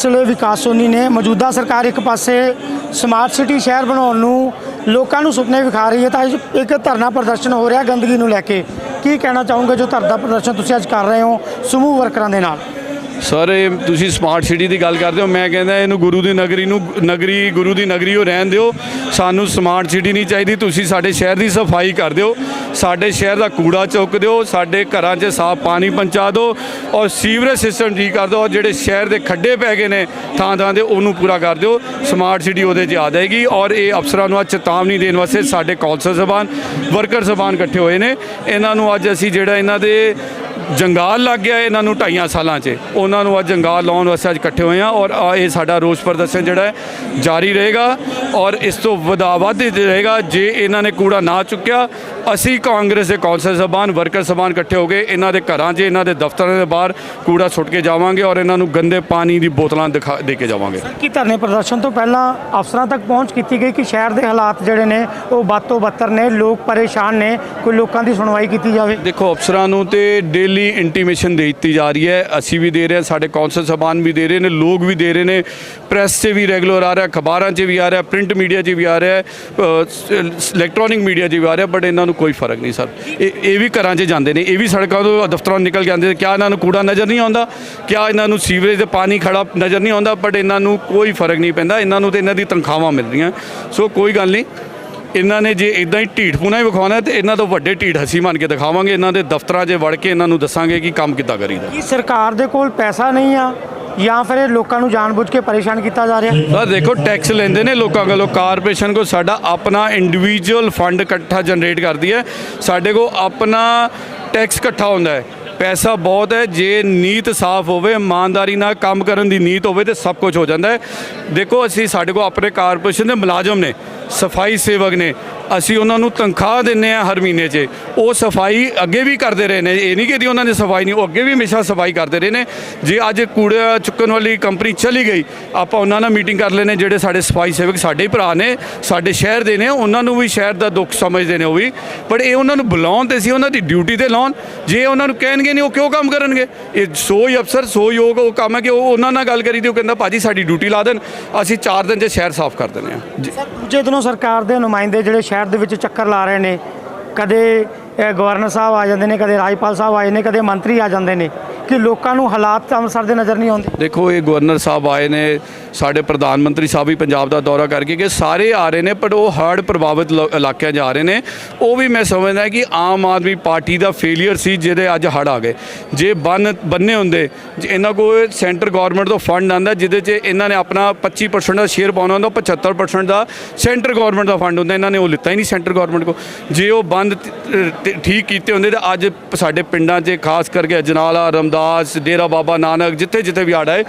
ਚਲੇ ਵਿਕਾਸ ਸੋਨੀ ਨੇ ਮੌਜੂਦਾ ਸਰਕਾਰ ਇੱਕ ਪਾਸੇ ਸਮਾਰਟ ਸਿਟੀ ਸ਼ਹਿਰ ਬਣਾਉਣ ਨੂੰ ਲੋਕਾਂ ਨੂੰ ਸੁਪਨੇ ਵਿਖਾ ਰਹੀ ਹੈ, ਤਾਂ ਇੱਕ ਧਰਨਾ ਪ੍ਰਦਰਸ਼ਨ ਹੋ ਰਿਹਾ ਗੰਦਗੀ ਨੂੰ ਲੈ ਕੇ। ਕੀ ਕਹਿਣਾ ਚਾਹੋਗੇ ਜੋ ਧਰਨਾ ਪ੍ਰਦਰਸ਼ਨ ਤੁਸੀਂ ਅੱਜ ਕਰ ਰਹੇ ਹੋ ਸਮੂਹ ਵਰਕਰਾਂ ਦੇ ਨਾਲ? ਸਰ, ਇਹ ਤੁਸੀਂ ਸਮਾਰਟ ਸਿਟੀ ਦੀ ਗੱਲ ਕਰਦੇ ਹੋ, ਮੈਂ ਕਹਿੰਦਾ ਇਹਨੂੰ ਗੁਰੂ ਦੀ ਨਗਰੀ ਨੂੰ, ਨਗਰੀ, ਗੁਰੂ ਦੀ ਨਗਰੀ ਉਹ ਰਹਿਣ ਦਿਓ। ਸਾਨੂੰ ਸਮਾਰਟ ਸਿਟੀ ਨਹੀਂ ਚਾਹੀਦੀ, ਤੁਸੀਂ ਸਾਡੇ ਸ਼ਹਿਰ ਦੀ ਸਫ਼ਾਈ ਕਰ ਦਿਓ। ਸਾਡੇ ਸ਼ਹਿਰ ਦਾ ਕੂੜਾ ਚੁੱਕ ਦਿਓ, ਸਾਡੇ ਘਰਾਂ 'ਚ ਸਾਫ਼ ਪਾਣੀ ਪਹੁੰਚਾ ਦਿਓ ਔਰ ਸੀਵਰੇਜ ਸਿਸਟਮ ਠੀਕ ਕਰ ਦਿਓ। ਔਰ ਜਿਹੜੇ ਸ਼ਹਿਰ ਦੇ ਖੱਡੇ ਪੈ ਗਏ ਨੇ ਥਾਂ ਥਾਂ ਦੇ ਉਹਨੂੰ ਪੂਰਾ ਕਰ ਦਿਓ। ਸਮਾਰਟ ਸਿਟੀ ਉਹਦੇ 'ਚ ਆ ਜਾਏਗੀ ਔਰ ਇਹ ਅਫਸਰਾਂ ਨੂੰ ਅੱਜ ਚੇਤਾਵਨੀ ਦੇਣ ਵਾਸਤੇ ਸਾਡੇ ਕੌਂਸਲ ਸਭਾਨ ਵਰਕਰ ਸਭਾਨ ਇਕੱਠੇ ਹੋਏ ਨੇ। ਇਹਨਾਂ ਨੂੰ ਅੱਜ ਅਸੀਂ ਜਿਹੜਾ ਇਹਨਾਂ ਦੇ ਜੰਗਾਲ ਲੱਗ ਗਿਆ ਇਹਨਾਂ ਨੂੰ ਢਾਈਆਂ ਸਾਲਾਂ 'ਚ। ਉਹਨਾਂ ਨੂੰ ਅੱਜ ਜੰਗਾਲ ਲਾਉਣ ਵਾਸਤੇ ਅੱਜ ਇਕੱਠੇ ਹੋਏ ਆ ਔਰ ਆ ਇਹ ਸਾਡਾ ਰੋਸ ਪ੍ਰਦਰਸ਼ਨ ਜਿਹੜਾ ਹੈ ਜਾਰੀ ਰਹੇਗਾ ਔਰ ਇਸ ਤੋਂ ਵਧਾ ਵੱਧ ਰਹੇਗਾ ਜੇ ਇਹਨਾਂ ਨੇ ਕੂੜਾ ਨਾ ਚੁੱਕਿਆ ਅਸੀਂ ਕਾਂਗਰਸ ਦੇ ਕੌਂਸਲ ਸਭਾਨ ਵਰਕਰ ਸਭਾਨ ਇਕੱਠੇ ਹੋ ਗਏ ਇਹਨਾਂ ਦੇ ਘਰਾਂ 'ਚ ਇਹਨਾਂ ਦੇ ਦਫ਼ਤਰਾਂ ਦੇ ਬਾਹਰ ਕੂੜਾ ਸੁੱਟ ਕੇ ਜਾਵਾਂਗੇ ਔਰ ਇਹਨਾਂ ਨੂੰ ਗੰਦੇ ਪਾਣੀ ਦੀ ਬੋਤਲਾਂ ਦਿਖਾ ਦੇ ਕੇ ਜਾਵਾਂਗੇ। ਕੀ ਧਰਨੇ ਪ੍ਰਦਰਸ਼ਨ ਤੋਂ ਪਹਿਲਾਂ ਅਫਸਰਾਂ ਤੱਕ ਪਹੁੰਚ ਕੀਤੀ ਗਈ ਕਿ ਸ਼ਹਿਰ ਦੇ ਹਾਲਾਤ ਜਿਹੜੇ ਨੇ ਉਹ ਵੱਧ ਤੋਂ ਬੱਤਰ ਨੇ ਲੋਕ ਪਰੇਸ਼ਾਨ ਨੇ ਕੋਈ ਲੋਕਾਂ ਦੀ ਸੁਣਵਾਈ ਕੀਤੀ ਜਾਵੇ? ਦੇਖੋ ਅਫਸਰਾਂ ਨੂੰ ਤੇ ਡੇਲੀ ਇੰਟੀਮੇਸ਼ਨ ਦੇ ਦਿੱਤੀ ਜਾ ਰਹੀ ਹੈ। ਅਸੀਂ ਵੀ ਦੇ ਰਹੇ ਹਾਂ, ਸਾਡੇ ਕੌਂਸਲ ਸਭਾਨ ਵੀ ਦੇ ਰਹੇ ਨੇ, ਲੋਕ ਵੀ ਦੇ ਰਹੇ ਨੇ ਪ੍ਰੈਸ 'ਚ ਵੀ ਰੈਗੂਲਰ ਆ ਰਿਹਾ, ਅਖਬਾਰਾਂ 'ਚ ਵੀ ਆ ਰਿਹਾ ਪ੍ਰਿੰਟ ਮੀਡੀਆ 'ਚ ਵੀ ਆ ਰਿਹਾ ਇਲੈਕਟ੍ਰੋਨਿਕ ਮੀਡੀਆ 'ਚ ਵੀ ਆ ਰਿਹਾ ਬਟ ਇਹਨਾਂ ਨੂੰ ਕੋਈ ਫ਼ਰਕ ਨਹੀਂ ਸਰ। ਇਹ ਇਹ ਵੀ ਘਰਾਂ 'ਚ ਜਾਂਦੇ ਨੇ, ਇਹ ਵੀ ਸੜਕਾਂ ਤੋਂ ਦਫ਼ਤਰਾਂ ਨਿਕਲ ਕੇ ਆਉਂਦੇ ਨੇ। ਕਿਆ ਇਹਨਾਂ ਨੂੰ ਕੂੜਾ ਨਜ਼ਰ ਨਹੀਂ ਆਉਂਦਾ? ਕਿਆ ਇਹਨਾਂ ਨੂੰ ਸੀਵਰੇਜ ਦੇ ਪਾਣੀ ਖੜਾ ਨਜ਼ਰ ਨਹੀਂ ਆਉਂਦਾ? ਬਟ ਇਹਨਾਂ ਨੂੰ ਕੋਈ ਫ਼ਰਕ ਨਹੀਂ ਪੈਂਦਾ। ਇਹਨਾਂ ਨੂੰ ਤੇ ਇਹਨਾਂ ਦੀ ਤਨਖਾਹਾਂ ਮਿਲ ਰਹੀਆਂ ਸੋ ਕੋਈ ਗੱਲ ਨਹੀਂ ਇਹਨਾਂ ਨੇ ਜੇ ਇਦਾਂ ਹੀ ਢੀਠ ਪੂਣਾ ਹੀ ਵਿਖਾਉਣਾ ਤੇ ਇਹਨਾਂ ਤੋਂ ਵੱਡੇ ਢੀਠ ਹੱਸੀ ਮੰਨ ਕੇ ਦਿਖਾਵਾਂਗੇ ਇਹਨਾਂ ਦੇ ਦਫ਼ਤਰਾਂ 'ਚ ਵੜ ਕੇ ਇਹਨਾਂ ਨੂੰ ਦੱਸਾਂਗੇ ਕਿ ਕੰਮ ਕਿੱਦਾਂ ਕਰੀਦਾ। ਕੀ ਸਰਕਾਰ ਦੇ ਕੋਲ ਪੈਸਾ ਨਹੀਂ ਆ ਜਾਂ ਫਿਰ ਇਹ ਲੋਕਾਂ ਨੂੰ ਜਾਣਬੁੱਝ ਕੇ ਪਰੇਸ਼ਾਨ ਕੀਤਾ ਜਾ ਰਿਹਾ? ਸਰ ਦੇਖੋ ਟੈਕਸ ਲੈਂਦੇ ਨੇ ਲੋਕਾਂ ਕੋਲੋਂ ਕਾਰਪੋਰੇਸ਼ਨ ਕੋ ਸਾਡਾ ਆਪਣਾ ਇੰਡੀਵਿਜੂਅਲ ਫੰਡ ਇਕੱਠਾ ਜਨਰੇਟ ਕਰਦੀ ਹੈ। ਸਾਡੇ ਕੋ ਆਪਣਾ ਟੈਕਸ ਇਕੱਠਾ ਹੁੰਦਾ ਹੈ। ਪੈਸਾ ਬਹੁਤ ਹੈ, ਜੇ ਨੀਤ ਸਾਫ਼ ਹੋਵੇ, ਇਮਾਨਦਾਰੀ ਨਾਲ ਕੰਮ ਕਰਨ ਦੀ ਨੀਤ ਹੋਵੇ ਤੇ ਸਭ ਕੁਝ ਹੋ ਜਾਂਦਾ ਹੈ। ਦੇਖੋ, ਅਸੀਂ ਸਾਡੇ ਕੋਲ ਆਪਣੇ ਕਾਰਪੋਰੇਸ਼ਨ ਦੇ ਮੁਲਾਜ਼ਮ ਨੇ, ਸਫ਼ਾਈ ਸੇਵਕ ਨੇ, ਅਸੀਂ ਉਹਨਾਂ ਨੂੰ ਤਨਖਾਹ ਦਿੰਨੇ ਆ ਹਰ ਮਹੀਨੇ 'ਚ। ਉਹ ਸਫ਼ਾਈ ਅੱਗੇ ਵੀ ਕਰਦੇ ਰਹੇ ਨੇ, ਇਹ ਨਹੀਂ ਕਿ ਦੀ ਉਹਨਾਂ ਨੇ ਸਫ਼ਾਈ ਨਹੀਂ, ਉਹ ਅੱਗੇ ਵੀ ਹਮੇਸ਼ਾ ਸਫ਼ਾਈ ਕਰਦੇ ਰਹੇ ਨੇ। ਜੇ ਅੱਜ ਕੂੜਾ ਚੁੱਕਣ ਵਾਲੀ ਕੰਪਨੀ ਚਲੀ ਗਈ, ਆਪਾਂ ਉਹਨਾਂ ਨਾਲ ਮੀਟਿੰਗ ਕਰ ਲੈਨੇ ਜਿਹੜੇ ਸਾਡੇ ਸਫ਼ਾਈ ਸੇਵਕ ਸਾਡੇ ਹੀ ਭਰਾ ਨੇ, ਸਾਡੇ ਸ਼ਹਿਰ ਦੇ ਨੇ, ਉਹਨਾਂ ਨੂੰ ਵੀ ਸ਼ਹਿਰ ਦਾ ਦੁੱਖ ਸਮਝਦੇ ਨੇ ਉਹ ਵੀ। ਪਰ ਇਹ ਉਹਨਾਂ ਨੂੰ ਬੁਲਾਉਣ ਤੇ ਸੀ, ਉਹਨਾਂ ਦੀ ਡਿਊਟੀ ਤੇ ਲਾਉਣ। ਜੇ ਉਹਨਾਂ ਨੂੰ ਕਹਿਣਗੇ ਨਹੀਂ, ਉਹ ਕਿਉਂ ਕੰਮ ਕਰਨਗੇ? ਇਹ ਸੋ ਹੀ ਅਫਸਰ, ਸੋ ਯੋਗ ਉਹ ਕੰਮ ਹੈ ਕਿ ਉਹ ਉਹਨਾਂ ਨਾਲ ਗੱਲ ਕਰੀ ਦੀ ਉਹ ਕਹਿੰਦਾ, ਭਾਜੀ, ਸਾਡੀ ਡਿਊਟੀ ਲਾ ਦੇਣ। ਅਸੀਂ 4 ਦਿਨ 'ਚ ਸ਼ਹਿਰ ਸਾਫ਼ ਕਰ ਦਿੰਦੇ ਹਾਂ। ਜੀ ਸਰ, ਦੂਜੇ ਦਿਨੋਂ ਸਰਕਾਰ ਦੇ ਨੁਮਾਇੰਦੇ ਜਿਹੜੇ ਸ਼ਹਿਰ ਦੇ ਵਿੱਚ ਚੱਕਰ ਲਾ ਰਹੇ ਨੇ, ਕਦੇ ਇਹ ਗਵਰਨਰ ਸਾਹਿਬ ਆ ਜਾਂਦੇ ਨੇ, ਕਦੇ ਰਾਜਪਾਲ ਸਾਹਿਬ ਆਏ ਨੇ, ਕਦੇ ਮੰਤਰੀ ਆ ਜਾਂਦੇ ਨੇ, ਕਿ ਲੋਕਾਂ ਨੂੰ ਹਾਲਾਤ ਅੰਮ੍ਰਿਤਸਰ ਦੇ ਨਜ਼ਰ ਨਹੀਂ ਆਉਂਦੇ? ਦੇਖੋ, ਇਹ ਗਵਰਨਰ ਸਾਹਿਬ ਆਏ ਨੇ, ਸਾਡੇ ਪ੍ਰਧਾਨ ਮੰਤਰੀ ਸਾਹਿਬ ਵੀ ਪੰਜਾਬ ਦਾ ਦੌਰਾ ਕਰਕੇ ਕਿ ਸਾਰੇ ਆ ਰਹੇ ਨੇ, ਪਰ ਉਹ ਹੜ੍ਹ ਪ੍ਰਭਾਵਿਤ ਲ- ਇਲਾਕਿਆਂ 'ਚ ਆ ਰਹੇ ਨੇ। ਉਹ ਵੀ ਮੈਂ ਸਮਝਦਾ ਕਿ ਆਮ ਆਦਮੀ ਪਾਰਟੀ ਦਾ ਫੇਲਿਅਰ ਸੀ, ਜਿਹਦੇ ਅੱਜ ਹੜ੍ਹ ਆ ਗਏ। ਜੇ ਬੰਨ, ਬੰਨੇ ਹੁੰਦੇ, ਜੇ ਇਹਨਾਂ ਕੋਲ ਸੈਂਟਰ ਗਵਰਨਮੈਂਟ ਤੋਂ ਫੰਡ ਆਂਦਾ ਜਿਹਦੇ 'ਚ ਇਹਨਾਂ ਨੇ ਆਪਣਾ 25% ਦਾ ਸ਼ੇਅਰ ਪਾਉਣਾ ਹੁੰਦਾ 75% ਦਾ ਸੈਂਟਰ ਗਵਰਨਮੈਂਟ ਦਾ ਫੰਡ ਹੁੰਦਾ, ਇਹਨਾਂ ਨੇ ਉਹ ਲਿੱਤਾ ਹੀ ਨਹੀਂ ਸੈਂਟਰ ਗਵਰਨਮੈਂਟ ਕੋ ਜੇ ਉਹ ਬੰਦ ਠੀਕ ਕੀਤੇ ਹੁੰਦੇ ਤਾਂ ਅੱਜ ਸਾਡੇ ਪਿੰਡਾਂ 'ਚ ਖਾਸ ਕਰਕੇ ਅਜਨਾਲਾ, ਰਮਦਾਸ, ਡੇਰਾ ਬਾਬਾ ਨਾਨਕ, ਜਿੱਥੇ ਜਿੱਥੇ ਵੀ ਹੜ੍ਹ ਆਏ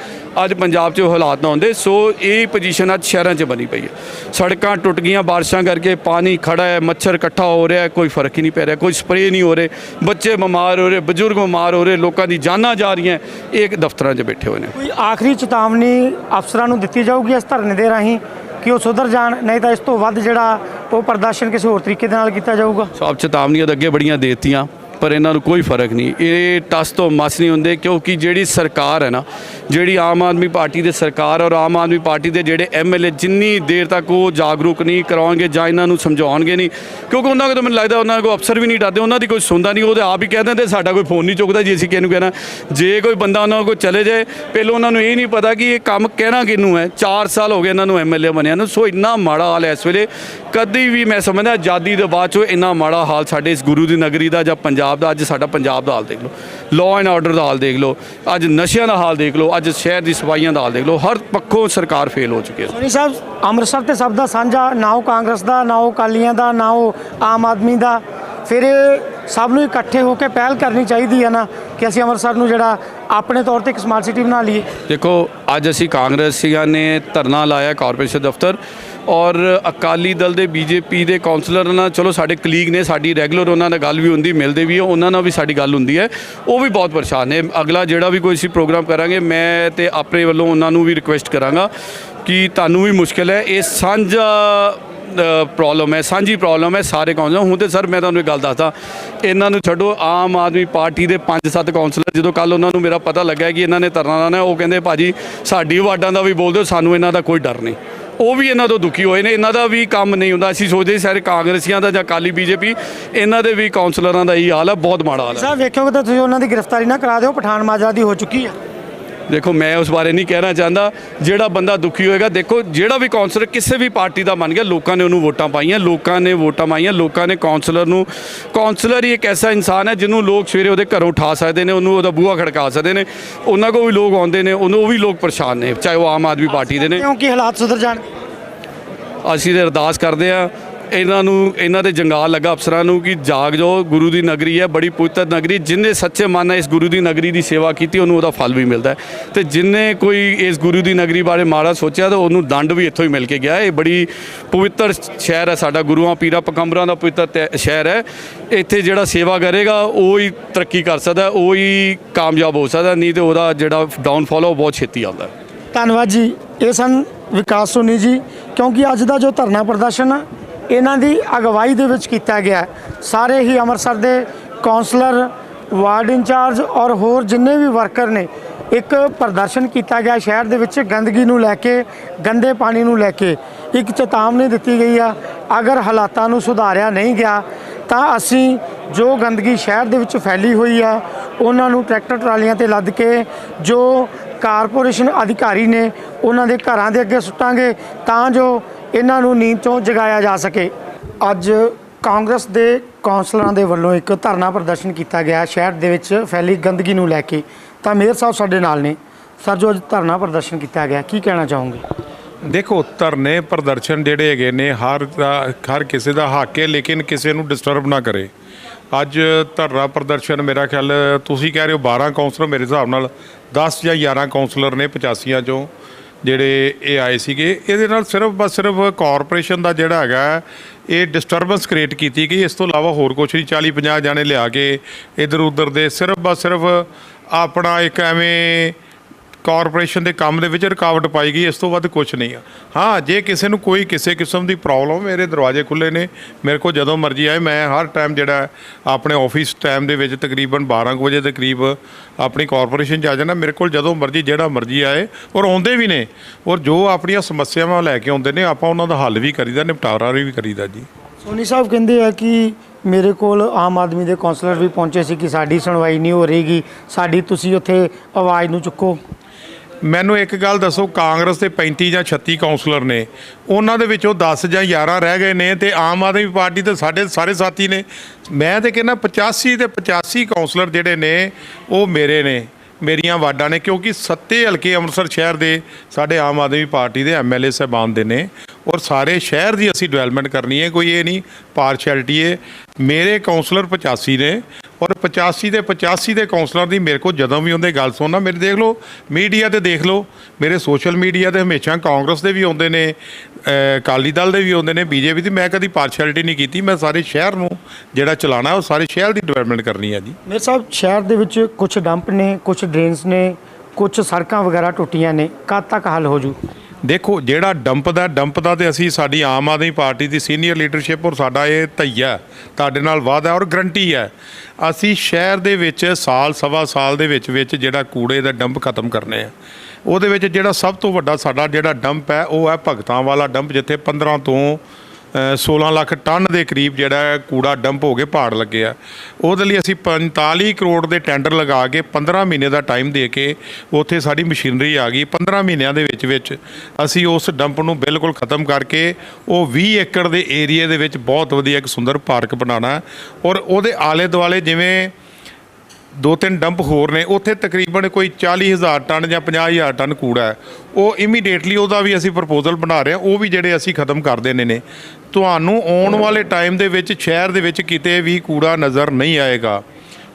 ਅੱਜ ਪੰਜਾਬ 'ਚ ਹਾਲਾਤ ਨਾ ਹੁੰਦੇ। ਸੋ ਇਹ ਪੋਜੀਸ਼ਨ ਅੱਜ ਸ਼ਹਿਰਾਂ 'ਚ ਬਣੀ ਪਈ ਹੈ। ਸੜਕਾਂ ਟੁੱਟ ਗਈਆਂ, ਬਾਰਿਸ਼ਾਂ ਕਰਕੇ ਪਾਣੀ ਖੜਾ ਹੈ, ਮੱਛਰ ਇਕੱਠਾ ਹੋ ਰਿਹਾ ਕੋਈ ਫ਼ਰਕ ਹੀ ਨਹੀਂ ਪੈ ਰਿਹਾ, ਕੋਈ ਸਪਰੇਅ ਨਹੀਂ ਹੋ ਰਹੇ। ਬੱਚੇ ਬਿਮਾਰ ਹੋ ਰਹੇ, ਬਜ਼ੁਰਗ ਬਿਮਾਰ ਹੋ ਰਹੇ, ਲੋਕਾਂ ਦੀ ਜਾਨਾਂ ਜਾ ਰਹੀਆਂ ਇਹ ਦਫ਼ਤਰਾਂ 'ਚ ਬੈਠੇ ਹੋਏ ਨੇ। ਕੋਈ ਆਖਰੀ ਚੇਤਾਵਨੀ ਅਫਸਰਾਂ ਨੂੰ ਦਿੱਤੀ ਜਾਊਗੀ ਇਸ ਧਰਨੇ ਦੇ ਰਾਹੀਂ? ਕਿ ਉਹ ਸੁਧਰ ਜਾਣ, ਨਹੀਂ ਤਾਂ ਇਸ ਤੋਂ ਵੱਧ ਜਿਹੜਾ ਉਹ ਪ੍ਰਦਰਸ਼ਨ ਕਿਸੇ ਹੋਰ ਤਰੀਕੇ ਦੇ ਨਾਲ ਕੀਤਾ ਜਾਊਗਾ? ਸੋ ਆਪ ਚੇਤਾਵਨੀਆਂ ਤਾਂ ਅੱਗੇ ਬੜੀਆਂ ਦੇਤੀਆਂ। ਪਰ ਇਹਨਾਂ ਨੂੰ ਕੋਈ ਫ਼ਰਕ ਨਹੀਂ। ਇਹ ਟਸ ਤੋਂ ਮਸ ਨਹੀਂ ਹੁੰਦੇ ਕਿਉਂਕਿ ਜਿਹੜੀ ਸਰਕਾਰ ਹੈ ਨਾ, ਜਿਹੜੀ ਆਮ ਆਦਮੀ ਪਾਰਟੀ ਦੇ ਸਰਕਾਰ ਔਰ ਆਮ ਆਦਮੀ ਪਾਰਟੀ ਦੇ ਜਿਹੜੇ ਐਮਐਲਏ ਜਿੰਨੀ ਦੇਰ ਤੱਕ ਉਹ ਜਾਗਰੂਕ ਨਹੀਂ ਕਰਾਉਣਗੇ ਜਾਂ ਇਹਨਾਂ ਨੂੰ ਸਮਝਾਉਣਗੇ ਨਹੀਂ, ਕਿਉਂਕਿ ਉਹਨਾਂ ਕੋਲ ਤਾਂ ਮੈਨੂੰ ਲੱਗਦਾ ਉਹਨਾਂ ਕੋਲ ਅਫਸਰ ਵੀ ਨਹੀਂ ਡਰਦੇ, ਉਹਨਾਂ ਦੀ ਕੋਈ ਸੁਣਦਾ ਨਹੀਂ ਉਹਦੇ ਆਪ ਹੀ ਕਹਿ ਦਿੰਦੇ, ਸਾਡਾ ਕੋਈ ਫੋਨ ਨਹੀਂ ਚੁੱਕਦਾ ਜੇ, ਅਸੀਂ ਕਿਹਨੂੰ ਕਹਿਣਾ। ਜੇ ਕੋਈ ਬੰਦਾ ਉਹਨਾਂ ਕੋਲ ਚਲੇ ਜਾਏ, ਪਹਿਲਾਂ ਉਹਨਾਂ ਨੂੰ ਇਹ ਨਹੀਂ ਪਤਾ ਕਿ ਇਹ ਕੰਮ ਕਹਿਣਾ ਕਿਹਨੂੰ ਹੈ। 4 ਸਾਲ ਹੋ ਗਏ ਇਹਨਾਂ ਨੂੰ ਐਮਐਲਏ ਬਣਿਆ ਨੂੰ, ਸੋ ਇੰਨਾ ਮਾੜਾ ਹਾਲ ਹੈ ਇਸ ਵੇਲੇ। ਕਦੀ ਵੀ ਮੈਂ ਸਮਝਦਾ, ਆਜ਼ਾਦੀ ਦੇ ਬਾਅਦ ਚੋਂ ਇੰਨਾ ਮਾੜਾ ਹਾਲ ਸਾਡੇ ਇਸ ਗੁਰੂ ਦੀ ਨਗਰੀ ਦਾ ਜਾਂ ਪੰਜਾਬ ਦਾ ਅੱਜ ਸਾਡਾ ਪੰਜਾਬ ਦਾ ਹਾਲ ਦੇਖ ਲਓ। ਲਾਅ ਐਂਡ ਆਰਡਰ ਦਾ ਹਾਲ ਦੇਖ ਲਓ। ਅੱਜ ਨਸ਼ਿਆਂ ਦਾ ਹਾਲ ਦੇਖ ਲਓ। ਅੱਜ ਸ਼ਹਿਰ ਦੀ ਸਫਾਈਆਂ ਦਾ ਹਾਲ ਦੇਖ ਲਓ। ਹਰ ਪੱਖੋਂ ਸਰਕਾਰ ਫੇਲ ਹੋ ਚੁੱਕੀ ਹੈ। ਸੋਨੀ ਸਾਹਿਬ ਅੰਮ੍ਰਿਤਸਰ ਤੇ ਸਭ ਦਾ ਸਾਂਝਾ ਨਾ ਉਹ ਕਾਂਗਰਸ ਦਾ ਨਾ ਉਹ ਅਕਾਲੀਆਂ ਦਾ ਨਾ ਉਹ ਆਮ ਆਦਮੀ ਦਾ। ਫਿਰ ਸਭ ਨੂੰ ਇਕੱਠੇ ਹੋ ਕੇ ਪਹਿਲ ਕਰਨੀ ਚਾਹੀਦੀ ਹੈ ਨਾ ਕਿ ਅਸੀਂ ਅੰਮ੍ਰਿਤਸਰ ਨੂੰ ਜਿਹੜਾ ਆਪਣੇ ਤੌਰ ਤੇ ਇੱਕ ਸਮਾਰਟ ਸਿਟੀ ਬਣਾ ਲਈਏ। ਦੇਖੋ ਅੱਜ ਅਸੀਂ ਕਾਂਗਰਸੀਆਂ ਨੇ ਧਰਨਾ ਲਾਇਆ ਕਾਰਪੋਰੇਸ਼ਨ ਦਫ਼ਤਰ। ਔਰ ਅਕਾਲੀ ਦਲ ਦੇ ਬੀਜੇਪੀ ਦੇ ਕਾਉਂਸਲਰ ਨਾਲ, ਚਲੋ ਸਾਡੇ ਕਲੀਗ ਨੇ, ਸਾਡੀ ਰੈਗੂਲਰ ਉਹਨਾਂ ਨਾਲ ਗੱਲ ਵੀ ਹੁੰਦੀ, ਮਿਲਦੇ ਵੀ ਹੈ ਉਹਨਾਂ ਨਾਲ ਵੀ ਸਾਡੀ ਗੱਲ ਹੁੰਦੀ ਹੈ। ਉਹ ਵੀ ਬਹੁਤ ਪਰੇਸ਼ਾਨ ਨੇ। ਅਗਲਾ ਜਿਹੜਾ ਵੀ ਕੋਈ ਅਸੀਂ ਪ੍ਰੋਗਰਾਮ ਕਰਾਂਗੇ, ਮੈਂ ਤੇ ਆਪਣੇ ਵੱਲੋਂ ਉਹਨਾਂ ਨੂੰ ਵੀ ਰਿਕੁਐਸਟ ਕਰਾਂਗਾ ਕਿ ਤੁਹਾਨੂੰ ਵੀ ਮੁਸ਼ਕਿਲ ਹੈ। ਇਹ ਸਾਂਝਾ ਪ੍ਰੋਬਲਮ ਹੈ, ਸਾਂਝੀ ਪ੍ਰੋਬਲਮ ਹੈ ਸਾਰੇ ਕੌਂਸਲਰ। ਹੁਣ ਤੇ ਸਰ, ਮੈਂ ਤੁਹਾਨੂੰ ਇੱਕ ਗੱਲ ਦੱਸਦਾ, ਇਹਨਾਂ ਨੂੰ ਛੱਡੋ, ਆਮ ਆਦਮੀ ਪਾਰਟੀ ਦੇ 5-7 ਕੌਂਸਲਰ, ਜਦੋਂ ਕੱਲ ਉਹਨਾਂ ਨੂੰ ਮੇਰਾ ਪਤਾ ਲੱਗਾ ਕਿ ਇਹਨਾਂ ਨੇ ਧਰਨਾ ਲਾਣਾ ਉਹ ਕਹਿੰਦੇ ਭਾਜੀ, ਸਾਡੀ ਵਾਰਡਾਂ ਦਾ ਵੀ ਬੋਲ ਦਿਓ, ਸਾਨੂੰ ਇਹਨਾਂ ਦਾ ਕੋਈ ਡਰ ਨਹੀਂ। ਉਹ ਵੀ ਇਹਨਾਂ ਤੋਂ ਦੁਖੀ ਹੋਏ ਨੇ। ਇਹਨਾਂ ਦਾ ਵੀ ਕੰਮ ਨਹੀਂ ਹੁੰਦਾ। ਅਸੀਂ ਸੋਚਦੇ ਸਾਰੇ ਕਾਂਗਰਸੀਆਂ ਦਾ ਜਾਂ ਕਾਲੀ ਬੀਜੇਪੀ, ਇਹਨਾਂ ਦੇ ਵੀ ਕੌਂਸਲਰਾਂ ਦਾ ਹੀ ਹਾਲ ਹੈ ਬਹੁਤ ਮਾੜਾ ਹਾਲ ਹੈ ਸਾਹਿਬ ਵੇਖੋਗੇ ਕਿ ਤੁਸੀਂ ਉਹਨਾਂ ਦੀ ਗ੍ਰਿਫਤਾਰੀ ਨਾ ਕਰਾ ਦਿਓ। ਪਠਾਨ ਮਾਜਰਾ ਦੀ ਹੋ ਚੁੱਕੀ ਹੈ ਦੇਖੋ ਮੈਂ ਉਸ ਬਾਰੇ ਨਹੀਂ ਕਹਿਣਾ ਚਾਹੁੰਦਾ। ਜਿਹੜਾ ਬੰਦਾ ਦੁਖੀ ਹੋਏਗਾ ਦੇਖੋ ਜਿਹੜਾ ਵੀ ਕੌਂਸਲਰ ਕਿਸੇ ਵੀ ਪਾਰਟੀ ਦਾ ਬਣ ਗਿਆ ਲੋਕਾਂ ਨੇ ਉਹਨੂੰ ਵੋਟਾਂ ਪਾਈਆਂ ਲੋਕਾਂ ਨੇ ਵੋਟਾਂ ਪਾਈਆਂ ਲੋਕਾਂ ਨੇ ਕੌਂਸਲਰ ਨੂੰ ਕੌਂਸਲਰ ਹੀ ਇੱਕ ਐਸਾ ਇਨਸਾਨ ਹੈ ਜਿਹਨੂੰ ਲੋਕ ਸਵੇਰੇ ਉਹਦੇ ਘਰੋਂ ਉਠਾ ਸਕਦੇ ਨੇ ਉਹਨੂੰ ਉਹਦਾ ਬੂਹਾ ਖੜਕਾ ਸਕਦੇ ਨੇ। ਉਹਨਾਂ ਕੋਲ ਵੀ ਲੋਕ ਆਉਂਦੇ ਨੇ ਉਹਨੂੰ ਉਹ ਵੀ ਲੋਕ ਪਰੇਸ਼ਾਨ ਨੇ ਚਾਹੇ ਉਹ ਆਮ ਆਦਮੀ ਪਾਰਟੀ ਦੇ ਨੇ। ਕਿਉਂਕਿ ਹਾਲਾਤ ਸੁਧਰ ਜਾਣਗੇ? ਅਸੀਂ ਤੇ ਅਰਦਾਸ ਕਰਦੇ ਆ ਇਹਨਾਂ ਨੂੰ, ਇਹਨਾਂ ਦੇ ਜੰਗਾਲ ਲੱਗਾ ਅਫਸਰਾਂ ਨੂੰ ਕਿ ਜਾਗ ਜਾਓ, ਗੁਰੂ ਦੀ ਨਗਰੀ ਹੈ, ਬੜੀ ਪਵਿੱਤਰ ਨਗਰੀ, ਜਿਨੇ ਸੱਚੇ ਮਨ ਨਾਲ ਇਸ ਗੁਰੂ ਦੀ ਨਗਰੀ ਦੀ ਸੇਵਾ ਕੀਤੀ, ਉਹਨੂੰ ਉਹਦਾ ਫਲ ਵੀ ਮਿਲਦਾ ਹੈ। ਤੇ ਜਿਨੇ ਕੋਈ ਇਸ ਗੁਰੂ ਦੀ ਨਗਰੀ ਬਾਰੇ ਮਾੜਾ ਸੋਚਿਆ, ਤਾਂ ਉਹਨੂੰ ਦੰਡ ਵੀ ਇੱਥੋਂ ਹੀ ਮਿਲ ਕੇ ਗਿਆ ਇਹ ਬੜੀ ਪਵਿੱਤਰ ਸ਼ਹਿਰ ਹੈ ਸਾਡਾ, ਗੁਰੂਆਂ, ਪੀਰਾਂ ਪਕੰਬਰਾਂ ਦਾ ਪਵਿੱਤਰ ਤਹਿ- ਸ਼ਹਿਰ ਹੈ। ਇੱਥੇ ਜਿਹੜਾ ਸੇਵਾ ਕਰੇਗਾ, ਉਹ ਹੀ ਤਰੱਕੀ ਕਰ ਸਕਦਾ ਉਹ ਹੀ ਕਾਮਯਾਬ ਹੋ ਸਕਦਾ ਨਹੀਂ ਤੇ ਉਹਦਾ ਜਿਹੜਾ ਡਾਊਨਫਾਲ ਉਹ ਬਹੁਤ ਛੇਤੀ ਆਉਂਦਾ ਧੰਨਵਾਦ ਜੀ। ਇਹ ਸਨ ਵਿਕਾਸ ਸੋਨੀ ਜੀ, ਕਿਉਂਕਿ ਅੱਜ ਦਾ ਜੋ ਧਰਨਾ ਪ੍ਰਦਰਸ਼ਨ ਇਹਨਾਂ ਦੀ ਅਗਵਾਈ ਦੇ ਵਿੱਚ ਕੀਤਾ ਗਿਆ ਸਾਰੇ ਹੀ ਅੰਮ੍ਰਿਤਸਰ ਦੇ ਕਾਉਂਸਲਰ ਵਾਰਡ ਇੰਚਾਰਜ ਔਰ ਹੋਰ ਜਿੰਨੇ ਵੀ ਵਰਕਰ ਨੇ, ਇੱਕ ਪ੍ਰਦਰਸ਼ਨ ਕੀਤਾ ਗਿਆ ਸ਼ਹਿਰ ਦੇ ਵਿੱਚ ਗੰਦਗੀ ਨੂੰ ਲੈ ਕੇ, ਗੰਦੇ ਪਾਣੀ ਨੂੰ ਲੈ ਕੇ। ਇੱਕ ਚੇਤਾਵਨੀ ਦਿੱਤੀ ਗਈ ਆ, ਅਗਰ ਹਾਲਾਤਾਂ ਨੂੰ ਸੁਧਾਰਿਆ ਨਹੀਂ ਗਿਆ, ਤਾਂ ਅਸੀਂ ਜੋ ਗੰਦਗੀ ਸ਼ਹਿਰ ਦੇ ਵਿੱਚ ਫੈਲੀ ਹੋਈ ਆ, ਉਹਨਾਂ ਨੂੰ ਟਰੈਕਟਰ ਟਰਾਲੀਆਂ ਤੇ ਲੱਦ ਕੇ, ਜੋ ਕਾਰਪੋਰੇਸ਼ਨ ਅਧਿਕਾਰੀ ਨੇ, ਉਹਨਾਂ ਦੇ ਘਰਾਂ ਦੇ ਅੱਗੇ ਸੁੱਟਾਂਗੇ, ਤਾਂ ਜੋ ਇਹਨਾਂ ਨੂੰ ਨੀਂਦ ਤੋਂ ਜਗਾਇਆ ਜਾ ਸਕੇ। ਅੱਜ ਕਾਂਗਰਸ ਦੇ ਕੌਂਸਲਰਾਂ ਦੇ ਵੱਲੋਂ ਇੱਕ ਧਰਨਾ ਪ੍ਰਦਰਸ਼ਨ ਕੀਤਾ ਗਿਆ ਸ਼ਹਿਰ ਦੇ ਵਿੱਚ ਫੈਲੀ ਗੰਦਗੀ ਨੂੰ ਲੈ ਕੇ ਤਾਂ ਮੇਅਰ ਸਾਹਿਬ ਸਾਡੇ ਨਾਲ ਨੇ। ਸਰ ਜੋ ਅੱਜ ਧਰਨਾ ਪ੍ਰਦਰਸ਼ਨ ਕੀਤਾ ਗਿਆ, ਕੀ ਕਹਿਣਾ ਚਾਹੋਗੇ? ਦੇਖੋ, ਧਰਨੇ ਪ੍ਰਦਰਸ਼ਨ ਜਿਹੜੇ ਹੈਗੇ ਨੇ, ਹਰ ਦਾ, ਹਰ ਕਿਸੇ ਦਾ ਹੱਕ ਹੈ, ਲੇਕਿਨ ਕਿਸੇ ਨੂੰ ਡਿਸਟਰਬ ਨਾ ਕਰੇ। ਅੱਜ ਧਰਨਾ ਪ੍ਰਦਰਸ਼ਨ ਮੇਰਾ ਖਿਆਲ, ਤੁਸੀਂ ਕਹਿ ਰਹੇ ਹੋ 12 ਕਾਉਂਸਲਰ ਮੇਰੇ ਹਿਸਾਬ ਨਾਲ 10 ਜਾਂ 11 ਕਾਉਂਸਲਰ ਨੇ 85 ਚੋਂ। ਜਿਹੜੇ ਇਹ ਆਏ ਸੀਗੇ, ਇਹਦੇ ਨਾਲ ਸਿਰਫ ਬਸ ਸਿਰਫ ਕਾਰਪੋਰੇਸ਼ਨ ਦਾ ਜਿਹੜਾ ਹੈਗਾ, ਇਹ ਡਿਸਟਰਬੈਂਸ ਕ੍ਰੀਏਟ ਕੀਤੀ ਗਈ। ਇਸ ਤੋਂ ਇਲਾਵਾ ਹੋਰ ਕੁਝ ਨਹੀਂ 40 50 ਜਾਣੇ ਲਿਆ ਕੇ ਇਧਰ ਉਧਰ ਦੇ ਸਿਰਫ ਬਸ ਸਿਰਫ ਆਪਣਾ ਇੱਕ ਐਵੇਂ ਕਾਰਪੋਰੇਸ਼ਨ ਦੇ ਕੰਮ ਦੇ ਵਿੱਚ ਰੁਕਾਵਟ ਪਾਈ ਗਈ, ਇਸ ਤੋਂ ਵੱਧ ਕੁਝ ਨਹੀਂ ਆ। ਹਾਂ, ਜੇ ਕਿਸੇ ਨੂੰ ਕੋਈ ਕਿਸੇ ਕਿਸਮ ਦੀ ਪ੍ਰੋਬਲਮ ਮੇਰੇ ਦਰਵਾਜ਼ੇ ਖੁੱਲੇ ਨੇ, ਮੇਰੇ ਕੋਲ ਜਦੋਂ ਮਰਜ਼ੀ ਆਏ, ਮੈਂ ਹਰ ਟਾਈਮ ਜਿਹੜਾ ਆਪਣੇ ਆਫਿਸ ਟਾਈਮ ਦੇ ਵਿੱਚ ਤਕਰੀਬਨ 12 ਕੁ ਵਜੇ ਦੇ ਕਰੀਬ ਆਪਣੀ ਕਾਰਪੋਰੇਸ਼ਨ 'ਚ ਆ ਜਾਣਾ ਮੇਰੇ ਕੋਲ ਜਦੋਂ ਮਰਜ਼ੀ, ਜਿਹੜਾ ਮਰਜ਼ੀ ਆਏ, ਔਰ ਆਉਂਦੇ ਵੀ ਨੇ, ਔਰ ਜੋ ਆਪਣੀਆਂ ਸਮੱਸਿਆਵਾਂ ਲੈ ਕੇ ਆਉਂਦੇ ਨੇ, ਆਪਾਂ ਉਹਨਾਂ ਦਾ ਹੱਲ ਵੀ ਕਰੀਦਾ, ਨਿਪਟਾਰਾ ਵੀ ਕਰੀਦਾ ਜੀ। ਸੋਨੀ ਸਾਹਿਬ ਕਹਿੰਦੇ ਆ ਕਿ ਮੇਰੇ ਕੋਲ ਆਮ ਆਦਮੀ ਦੇ ਕੌਂਸਲਰ ਵੀ ਪਹੁੰਚੇ ਸੀ ਕਿ ਸਾਡੀ ਸੁਣਵਾਈ ਨਹੀਂ ਹੋ ਰਹੀਗੀ ਸਾਡੀ ਤੁਸੀਂ ਉੱਥੇ ਆਵਾਜ਼ ਨੂੰ ਚੁੱਕੋ। ਮੈਨੂੰ ਇੱਕ ਗੱਲ ਦੱਸੋ, ਕਾਂਗਰਸ ਦੇ 35 ਜਾਂ 36 ਕਾਉਂਸਲਰ ਨੇ, ਉਹਨਾਂ ਦੇ ਵਿੱਚੋਂ 10 ਜਾਂ 11 ਰਹਿ ਗਏ ਨੇ ਤੇ ਆਮ ਆਦਮੀ ਪਾਰਟੀ ਦੇ ਸਾਡੇ ਸਾਰੇ ਸਾਥੀ ਨੇ। ਮੈਂ ਤੇ ਕਹਿੰਦਾ 85 ਤੇ 85 ਕਾਉਂਸਲਰ ਜਿਹੜੇ ਨੇ, ਉਹ ਮੇਰੇ ਨੇ, ਮੇਰੀਆਂ ਵਾਰਡਾਂ ਨੇ, ਕਿਉਂਕਿ ਸੱਤੇ ਹਲਕੇ ਅੰਮ੍ਰਿਤਸਰ ਸ਼ਹਿਰ ਦੇ ਸਾਡੇ ਆਮ ਆਦਮੀ ਪਾਰਟੀ ਦੇ ਐਮਐਲਏ ਸਾਹਿਬਾਨ ਦੇ ਨੇ। ਔਰ ਸਾਰੇ ਸ਼ਹਿਰ ਦੀ ਅਸੀਂ ਡਿਵੈਲਪਮੈਂਟ ਕਰਨੀ ਹੈ, ਕੋਈ ਇਹ ਨਹੀਂ ਪਾਰਸ਼ੈਲਿਟੀ ਹੈ। ਮੇਰੇ ਕਾਉਂਸਲਰ 85 ਨੇ ਔਰ 85 ਦੇ 85 ਦੇ ਕਾਉਂਸਲਰ ਦੀ ਮੇਰੇ ਕੋਲ ਜਦੋਂ ਵੀ ਹੁੰਦੇ ਗੱਲ ਸੁਣਨਾ, ਮੇਰੇ ਦੇਖ ਲਓ ਮੀਡੀਆ ਤੇ ਦੇਖ ਲਓ, ਮੇਰੇ ਸੋਸ਼ਲ ਮੀਡੀਆ ਤੇ ਹਮੇਸ਼ਾ ਕਾਂਗਰਸ ਦੇ ਵੀ ਆਉਂਦੇ ਨੇ ਅਕਾਲੀ ਦਲ ਦੇ ਵੀ ਆਉਂਦੇ ਨੇ, ਬੀਜੇਪੀ ਦੀ, ਮੈਂ ਕਦੀ ਪਾਰਸ਼ੈਲਿਟੀ ਨਹੀਂ ਕੀਤੀ, ਮੈਂ ਸਾਰੇ ਸ਼ਹਿਰ ਨੂੰ ਜਿਹੜਾ ਚਲਾਣਾ, ਉਹ ਸਾਰੇ ਸ਼ਹਿਰ ਦੀ ਡਿਵੈਲਪਮੈਂਟ ਕਰਨੀ ਹੈ ਜੀ। ਮੇਰੇ ਸਾਹਿਬ ਸ਼ਹਿਰ ਦੇ ਵਿੱਚ ਕੁਝ ਡੰਪ ਨੇ ਕੁਝ ਡਰੇਨਸ ਨੇ ਕੁਝ ਸੜਕਾਂ ਵਗੈਰਾ ਟੁੱਟੀਆਂ ਨੇ, ਕਦ ਤੱਕ ਹੱਲ ਹੋ ਜੂ? ਦੇਖੋ, ਜਿਹੜਾ ਡੰਪ ਦਾ ਡੰਪ ਦਾ ਤੇ ਅਸੀਂ ਸਾਡੀ ਆਮ ਆਦਮੀ ਪਾਰਟੀ ਦੀ ਸੀਨੀਅਰ ਲੀਡਰਸ਼ਿਪ ਔਰ ਸਾਡਾ ਇਹ ਧਈਆ ਤੁਹਾਡੇ ਨਾਲ ਵਾਅਦਾ ਔਰ ਗਰੰਟੀ ਹੈ। ਅਸੀਂ ਸ਼ਹਿਰ ਦੇ ਵਿੱਚ ਸਾਲ, ਸਵਾ ਸਾਲ ਦੇ ਵਿੱਚ ਵਿੱਚ ਜਿਹੜਾ ਕੂੜੇ ਦਾ ਡੰਪ ਖਤਮ ਕਰਨੇ ਆ। ਉਹਦੇ ਵਿੱਚ ਜਿਹੜਾ ਸਭ ਤੋਂ ਵੱਡਾ ਸਾਡਾ ਜਿਹੜਾ ਡੰਪ ਹੈ, ਉਹ ਹੈ ਭਗਤਾਂ ਵਾਲਾ ਡੰਪ, ਜਿੱਥੇ 15 ਤੋਂ 16 ਲੱਖ ਟਨ ਦੇ ਕਰੀਬ ਜਿਹੜਾ ਕੂੜਾ ਡੰਪ ਹੋ ਕੇ ਪਹਾੜ ਲੱਗੇ ਆ। ਉਹਦੇ ਲਈ ਅਸੀਂ 45 ਕਰੋੜ ਦੇ ਟੈਂਡਰ ਲਗਾ ਕੇ 15 ਮਹੀਨੇ ਦਾ ਟਾਈਮ ਦੇ ਕੇ ਉੱਥੇ ਸਾਡੀ ਮਸ਼ੀਨਰੀ ਆ ਗਈ। 15 ਮਹੀਨਿਆਂ ਦੇ ਵਿੱਚ ਵਿੱਚ ਅਸੀਂ ਉਸ ਡੰਪ ਨੂੰ ਬਿਲਕੁਲ ਖਤਮ ਕਰਕੇ ਉਹ 20 ਏਕੜ ਦੇ ਏਰੀਆ ਦੇ ਵਿੱਚ ਬਹੁਤ ਵਧੀਆ ਇੱਕ ਸੁੰਦਰ ਪਾਰਕ ਬਣਾਉਣਾ ਔਰ ਉਹਦੇ ਆਲੇ ਦੁਆਲੇ ਜਿਵੇਂ ਦੋ ਤਿੰਨ ਡੰਪ ਹੋਰ ਨੇ, ਉੱਥੇ ਤਕਰੀਬਨ ਕੋਈ 40000 ਟਨ ਜਾਂ 50000 ਟਨ ਕੂੜਾ ਹੈ। ਉਹ ਇਮੀਡੀਏਟਲੀ ਉਹਦਾ ਵੀ ਅਸੀਂ ਪ੍ਰਪੋਜ਼ਲ ਬਣਾ ਰਹੇ ਹਾਂ, ਉਹ ਵੀ ਜਿਹੜੇ ਅਸੀਂ ਖਤਮ ਕਰ ਦੇਣੇ ਨੇ। ਤੁਹਾਨੂੰ ਆਉਣ ਵਾਲੇ ਟਾਈਮ ਦੇ ਵਿੱਚ ਸ਼ਹਿਰ ਦੇ ਵਿੱਚ ਕਿਤੇ ਵੀ ਕੂੜਾ ਨਜ਼ਰ ਨਹੀਂ ਆਏਗਾ।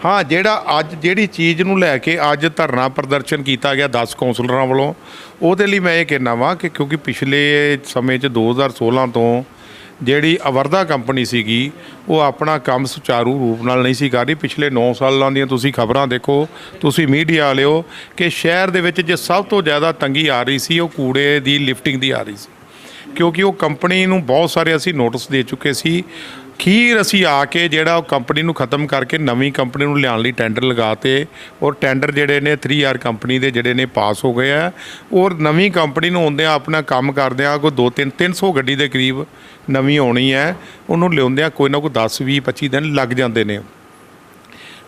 ਹਾਂ ਜਿਹੜਾ ਅੱਜ ਜਿਹੜੀ ਚੀਜ਼ ਨੂੰ ਲੈ ਕੇ ਅੱਜ ਧਰਨਾ ਪ੍ਰਦਰਸ਼ਨ ਕੀਤਾ ਗਿਆ 10 ਕੌਂਸਲਰਾਂ ਵੱਲੋਂ ਉਹਦੇ ਲਈ ਮੈਂ ਇਹ ਕਹਿਣਾ ਵਾਂ ਕਿ ਕਿਉਂਕਿ ਪਿਛਲੇ ਸਮੇਂ 'ਚ 2016 ਤੋਂ ਜਿਹੜੀ ਅਵਰਦਾ ਕੰਪਨੀ ਸੀਗੀ ਉਹ ਆਪਣਾ ਕੰਮ ਸੁਚਾਰੂ ਰੂਪ ਨਾਲ ਨਹੀਂ ਸੀ ਕਰ ਰਹੀ। ਪਿਛਲੇ 9 ਸਾਲਾਂ ਦੀਆਂ ਤੁਸੀਂ ਖਬਰਾਂ ਦੇਖੋ ਤੁਸੀਂ ਮੀਡੀਆ ਵਾਲਿਓ ਕਿ ਸ਼ਹਿਰ ਦੇ ਵਿੱਚ ਜੇ ਸਭ ਤੋਂ ਜ਼ਿਆਦਾ ਤੰਗੀ ਆ ਰਹੀ ਸੀ ਉਹ ਕੂੜੇ ਦੀ ਲਿਫਟਿੰਗ ਦੀ ਆ ਰਹੀ ਸੀ। ਕਿਉਂਕਿ ਉਹ ਕੰਪਨੀ ਨੂੰ ਬਹੁਤ ਸਾਰੇ ਅਸੀਂ ਨੋਟਿਸ ਦੇ ਚੁੱਕੇ ਸੀ। ਖੀਰ ਅਸੀਂ ਆ ਕੇ ਜਿਹੜਾ ਉਹ ਕੰਪਨੀ ਨੂੰ ਖਤਮ ਕਰਕੇ ਨਵੀਂ ਕੰਪਨੀ ਨੂੰ ਲਿਆਉਣ ਲਈ ਟੈਂਡਰ ਲਗਾਤੇ ਔਰ ਟੈਂਡਰ ਜਿਹੜੇ ਨੇ 3R ਕੰਪਨੀ ਦੇ ਜਿਹੜੇ ਨੇ ਪਾਸ ਹੋ ਗਏ ਆ। ਔਰ ਨਵੀਂ ਕੰਪਨੀ ਨੂੰ ਆਉਂਦਿਆਂ ਆਪਣਾ ਕੰਮ ਕਰਦਿਆਂ ਕੋਈ 2 3 300 ਗੱਡੀ ਦੇ ਕਰੀਬ ਨਵੀਂ ਆਉਣੀ ਹੈ। ਉਹਨੂੰ ਲਿਆਉਂਦਿਆਂ ਕੋਈ ਨਾ ਕੋਈ 10 20 25 ਦਿਨ ਲੱਗ ਜਾਂਦੇ ਨੇ।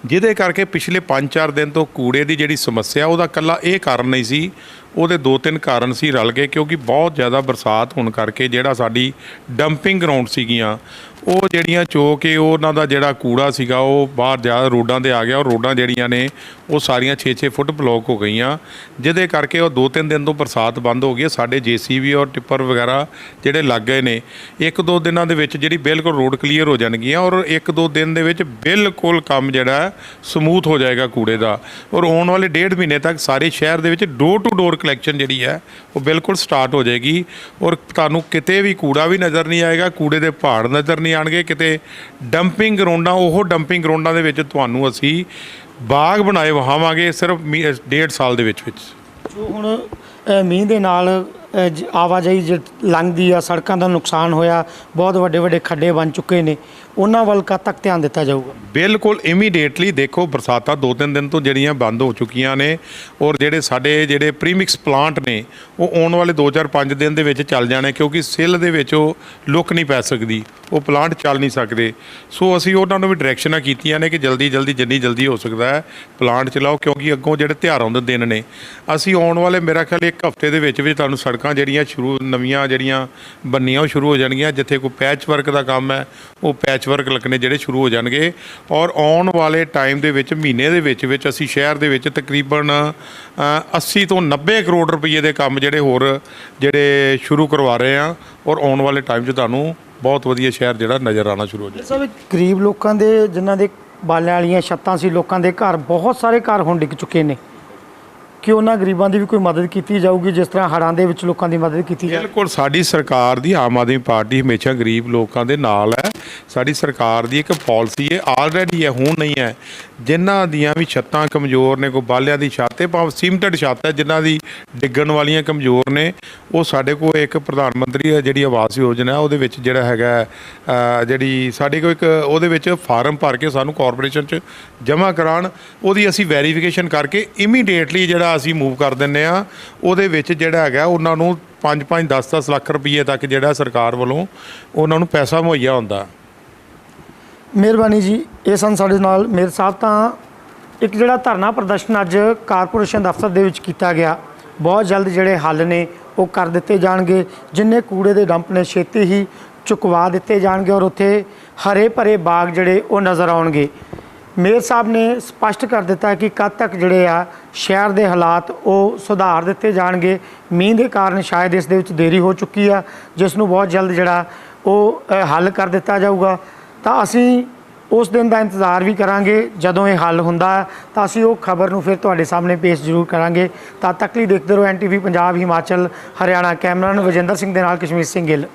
ਜਿਹਦੇ ਕਰਕੇ ਪਿਛਲੇ 5-4 ਦਿਨ ਤੋਂ ਕੂੜੇ ਦੀ ਜਿਹੜੀ ਸਮੱਸਿਆ, ਉਹਦਾ ਕੱਲਾ ਇਹ ਕਾਰਨ ਨਹੀਂ ਸੀ ਉਹਦੇ ਦੋ ਤਿੰਨ ਕਾਰਨ ਸੀ ਰਲ ਕੇ ਕਿਉਂਕਿ ਬਹੁਤ ਜ਼ਿਆਦਾ ਬਰਸਾਤ ਹੋਣ ਕਰਕੇ ਜਿਹੜਾ ਸਾਡੀ ਡੰਪਿੰਗ ਗਰਾਊਂਡ ਸੀਗੀਆਂ, ਉਹ ਜਿਹੜੀਆਂ ਚੋ ਕੇ ਉਹਨਾਂ ਦਾ ਜਿਹੜਾ ਕੂੜਾ ਸੀਗਾ, ਉਹ ਬਾਹਰ ਜਾ ਰੋਡਾਂ ਤੇ ਆ ਗਿਆ ਔਰ ਰੋਡਾਂ ਜਿਹੜੀਆਂ ਨੇ, ਉਹ ਸਾਰੀਆਂ 6-6 ਫੁੱਟ ਬਲੌਕ ਹੋ ਗਈਆਂ ਜਿਹਦੇ ਕਰਕੇ ਉਹ ਦੋ ਤਿੰਨ ਦਿਨ ਤੋਂ ਬਰਸਾਤ ਬੰਦ ਹੋ ਗਈ ਹੈ। ਸਾਡੇ ਜੀਸੀਬੀ ਔਰ ਟਿੱਪਰ ਵਗੈਰਾ ਜਿਹੜੇ ਲੱਗ ਗਏ ਨੇ ਇੱਕ ਦੋ ਦਿਨਾਂ ਦੇ ਵਿੱਚ ਜਿਹੜੀ ਬਿਲਕੁਲ ਰੋਡ ਕਲੀਅਰ ਹੋ ਜਾਣਗੀਆਂ ਔਰ ਇੱਕ ਦੋ ਦਿਨ ਦੇ ਵਿੱਚ ਬਿਲਕੁਲ ਕੰਮ ਜਿਹੜਾ ਸਮੂਥ ਹੋ ਜਾਏਗਾ ਕੂੜੇ ਦਾ ਔਰ ਆਉਣ ਵਾਲੇ ਡੇਢ ਮਹੀਨੇ ਤੱਕ ਸਾਰੇ ਸ਼ਹਿਰ ਦੇ ਵਿੱਚ ਡੋਰ ਟੂ ਡੋਰ ਕਲੈਕਸ਼ਨ ਜਿਹੜੀ ਹੈ, ਉਹ ਬਿਲਕੁਲ ਸਟਾਰਟ ਹੋ ਜਾਏਗੀ ਔਰ ਤੁਹਾਨੂੰ ਕਿਤੇ ਵੀ ਕੂੜਾ ਵੀ ਨਜ਼ਰ ਨਹੀਂ ਆਏਗਾ, ਕੂੜੇ ਦੇ ਪਹਾੜ ਨਜ਼ਰ ਨਹੀਂ ਆਣਗੇ, ਕਿਤੇ ਡੰਪਿੰਗ ਗਰਾਊਂਡਾਂ ਉਹ ਡੰਪਿੰਗ ਗਰਾਊਂਡਾਂ ਦੇ ਵਿੱਚ ਤੁਹਾਨੂੰ ਅਸੀਂ ਬਾਗ ਬਣਾਏ ਵਹਾਵਾਂਗੇ ਸਿਰਫ ਮੀ- ਡੇਢ ਸਾਲ ਦੇ ਵਿੱਚ ਵਿੱਚ। ਜੋ ਹੁਣ ਮੀਂਹ ਦੇ ਨਾਲ ਆਵਾਜਾਈ ਜ, ਲੰਘਦੀ ਆ, ਸੜਕਾਂ ਦਾ ਨੁਕਸਾਨ ਹੋਇਆ, ਬਹੁਤ ਵੱਡੇ ਵੱਡੇ ਖੱਡੇ ਬਣ ਚੁੱਕੇ ਨੇ। ਉਹਨਾਂ ਵੱਲ ਕਦ ਤੱਕ ਧਿਆਨ ਦਿੱਤਾ ਜਾਊਗਾ? ਬਿਲਕੁਲ ਇਮੀਡੀਏਟਲੀ ਦੇਖੋ, ਬਰਸਾਤਾਂ ਦੋ ਤਿੰਨ ਦਿਨ ਤੋਂ ਜਿਹੜੀਆਂ ਬੰਦ ਹੋ ਚੁੱਕੀਆਂ ਨੇ ਔਰ ਜਿਹੜੇ ਸਾਡੇ ਜਿਹੜੇ ਪ੍ਰੀਮਿਕਸ ਪਲਾਂਟ ਨੇ, ਉਹ ਆਉਣ ਵਾਲੇ 2-4-5 ਦਿਨ ਦੇ ਵਿੱਚ ਚੱਲ ਜਾਣੇ ਕਿਉਂਕਿ ਸਿੱਲ ਦੇ ਵਿੱਚ ਉਹ ਲੁੱਕ ਨਹੀਂ ਪੈ ਸਕਦੀ, ਉਹ ਪਲਾਂਟ ਚੱਲ ਨਹੀਂ ਸਕਦੇ। ਸੋ ਅਸੀਂ ਉਹਨਾਂ ਨੂੰ ਵੀ ਡਾਇਰੈਕਸ਼ਨਾਂ ਕੀਤੀਆਂ ਨੇ ਕਿ ਜਲਦੀ ਜਲਦੀ ਜਿੰਨੀ ਜਲਦੀ ਹੋ ਸਕਦਾ ਹੈ ਪਲਾਂਟ ਚਲਾਓ ਕਿਉਂਕਿ ਅੱਗੋਂ ਜਿਹੜੇ ਤਿਉਹਾਰਾਂ ਦੇ ਦਿਨ ਨੇ। ਅਸੀਂ ਆਉਣ ਵਾਲੇ ਮੇਰਾ ਖਿਆਲ ਇੱਕ ਹਫ਼ਤੇ ਦੇ ਵਿੱਚ ਵੀ ਤੁਹਾਨੂੰ ਸੜਕਾਂ ਜਿਹੜੀਆਂ ਸ਼ੁਰੂ, ਨਵੀਆਂ ਜਿਹੜੀਆਂ ਬੰਨੀਆਂ ਉਹ ਸ਼ੁਰੂ ਹੋ ਜਾਣਗੀਆਂ, ਜਿੱਥੇ ਕੋਈ ਪੈਚ ਵਰਕ ਦਾ ਕੰਮ ਹੈ, ਉਹ ਪੈਚ ਵਰਕ ਲੱਗਣੇ ਜਿਹੜੇ ਸ਼ੁਰੂ ਹੋ ਜਾਣਗੇ ਔਰ ਆਉਣ ਵਾਲੇ ਟਾਈਮ ਦੇ ਵਿੱਚ ਮਹੀਨੇ ਦੇ ਵਿੱਚ ਵਿੱਚ ਅਸੀਂ ਸ਼ਹਿਰ ਦੇ ਵਿੱਚ ਤਕਰੀਬਨ ਅ, 80 ਤੋਂ 90 ਕਰੋੜ ਰੁਪਏ ਦੇ ਕੰਮ ਜਿਹੜੇ ਹੋਰ ਜਿਹੜੇ ਸ਼ੁਰੂ ਕਰਵਾ ਰਹੇ ਆ ਔਰ ਆਉਣ ਵਾਲੇ ਟਾਈਮ 'ਚ ਤੁਹਾਨੂੰ ਬਹੁਤ ਵਧੀਆ ਸ਼ਹਿਰ ਜਿਹੜਾ ਨਜ਼ਰ ਆਉਣਾ ਸ਼ੁਰੂ ਹੋ ਜਾਏਗਾ। ਸਭ ਗਰੀਬ ਲੋਕਾਂ ਦੇ ਜਿਨ੍ਹਾਂ ਦੇ ਬਾਲਿਆਂ ਵਾਲੀਆਂ ਛੱਤਾਂ ਸੀ ਲੋਕਾਂ ਦੇ ਘਰ ਬਹੁਤ ਸਾਰੇ ਘਰ ਹੁਣ ਡਿੱਗ ਚੁੱਕੇ ਨੇ। ਕਿ ਉਹਨਾਂ ਗਰੀਬਾਂ ਦੀ ਵੀ ਕੋਈ ਮਦਦ ਕੀਤੀ ਜਾਊਗੀ ਜਿਸ ਤਰ੍ਹਾਂ ਹੜ੍ਹਾਂ ਦੇ ਵਿੱਚ ਲੋਕਾਂ ਦੀ ਮਦਦ ਕੀਤੀ ਜਾਵੇ ਬਿਲਕੁਲ ਸਾਡੀ ਸਰਕਾਰ ਦੀ ਆਮ ਆਦਮੀ ਪਾਰਟੀ ਹਮੇਸ਼ਾ ਗਰੀਬ ਲੋਕਾਂ ਦੇ ਨਾਲ ਹੈ। ਸਾਡੀ ਸਰਕਾਰ ਦੀ ਇੱਕ ਪਾਲਿਸੀ ਹੈ ਆਲਰੇਡੀ ਹੈ, ਹੁਣ ਨਹੀਂ ਹੈ। ਜਿਨ੍ਹਾਂ ਦੀਆਂ ਵੀ ਛੱਤਾਂ ਕਮਜ਼ੋਰ ਨੇ, ਕੋਈ ਬਾਲਿਆਂ ਦੀ ਛੱਤ ਹੈ ਭਾਵੇਂ ਸੀਮਟਡ ਛੱਤ ਹੈ, ਜਿਨ੍ਹਾਂ ਦੀ ਡਿੱਗਣ ਵਾਲੀਆਂ ਕਮਜ਼ੋਰ ਨੇ, ਉਹ ਸਾਡੇ ਕੋਲ ਇੱਕ ਪ੍ਰਧਾਨ ਮੰਤਰੀ ਜਿਹੜੀ ਆਵਾਸ ਯੋਜਨਾ ਉਹਦੇ ਵਿੱਚ ਜਿਹੜਾ ਹੈਗਾ ਜਿਹੜੀ ਸਾਡੇ ਕੋਲ ਇੱਕ, ਉਹਦੇ ਵਿੱਚ ਫਾਰਮ ਭਰ ਕੇ ਸਾਨੂੰ ਕਾਰਪੋਰੇਸ਼ਨ 'ਚ ਜਮ੍ਹਾਂ ਕਰਾਉਣ, ਉਹਦੀ ਅਸੀਂ ਵੈਰੀਫਿਕੇਸ਼ਨ ਕਰਕੇ ਇਮੀਡੀਏਟਲੀ ਜਿਹੜਾ ਅਸੀਂ ਮੂਵ ਕਰ ਦਿੰਨੇ ਆ ਉਹਦੇ ਵਿੱਚ ਜਿਹੜਾ ਹੈਗਾ, ਉਹਨਾਂ ਨੂੰ 5-5 10-10 ਲੱਖ ਰੁਪਏ ਤੱਕ ਜਿਹੜਾ ਸਰਕਾਰ ਵੱਲੋਂ ਉਹਨਾਂ ਨੂੰ ਪੈਸਾ ਮੁਹੱਈਆ ਹੁੰਦਾ। ਮਿਹਰਬਾਨੀ ਜੀ, ਇਹ ਸਨ ਸਾਡੇ ਨਾਲ। ਮੇਰ ਸਾਹਿਬ ਤਾਂ ਇੱਕ ਜਿਹੜਾ ਧਰਨਾ ਪ੍ਰਦਰਸ਼ਨ ਅੱਜ ਕਾਰਪੋਰੇਸ਼ਨ ਦਫ਼ਤਰ ਦੇ ਵਿੱਚ ਕੀਤਾ ਗਿਆ। ਬਹੁਤ ਜਲਦ ਜਿਹੜੇ ਹੱਲ ਨੇ, ਉਹ ਕਰ ਦਿੱਤੇ ਜਾਣਗੇ। ਜਿੰਨੇ ਕੂੜੇ ਦੇ ਡੰਪ ਨੇ, ਛੇਤੀ ਹੀ ਚੁਕਵਾ ਦਿੱਤੇ ਜਾਣਗੇ ਔਰ ਉੱਥੇ ਹਰੇ ਭਰੇ ਬਾਗ ਜਿਹੜੇ, ਉਹ ਨਜ਼ਰ ਆਉਣਗੇ। ਮੇਅਰ ਸਾਹਿਬ ਨੇ ਸਪਸ਼ਟ ਕਰ ਦਿੱਤਾ ਕਿ ਕਦ ਤੱਕ ਜਿਹੜੇ ਆ, ਸ਼ਹਿਰ ਦੇ ਹਾਲਾਤ, ਉਹ ਸੁਧਾਰ ਦਿੱਤੇ ਜਾਣਗੇ। ਮੀਂਹ ਦੇ ਕਾਰਨ ਸ਼ਾਇਦ ਇਸ ਦੇ ਵਿੱਚ ਦੇਰੀ ਹੋ ਚੁੱਕੀ ਆ, ਜਿਸ ਨੂੰ ਬਹੁਤ ਜਲਦ ਜਿਹੜਾ, ਉਹ ਹੱਲ ਕਰ ਦਿੱਤਾ ਜਾਊਗਾ। ਤਾਂ ਅਸੀਂ ਉਸ ਦਿਨ ਦਾ ਇੰਤਜ਼ਾਰ ਵੀ ਕਰਾਂਗੇ ਜਦੋਂ ਇਹ ਹੱਲ ਹੁੰਦਾ। ਹੈ ਤਾਂ ਅਸੀਂ ਉਹ ਖਬਰ ਨੂੰ ਫਿਰ ਤੁਹਾਡੇ ਸਾਹਮਣੇ ਪੇਸ਼ ਜ਼ਰੂਰ ਕਰਾਂਗੇ। ਤਦ ਤੱਕ ਲਈ ਦੇਖਦੇ ਰਹੋ ਐਨਟੀਵੀ ਪੰਜਾਬ, ਹਿਮਾਚਲ, ਹਰਿਆਣਾ, ਕੈਮਰਾਮੈਨ ਵਜਿੰਦਰ ਸਿੰਘ ਦੇ ਨਾਲ ਕਸ਼ਮੀਰ ਸਿੰਘ ਗਿੱਲ।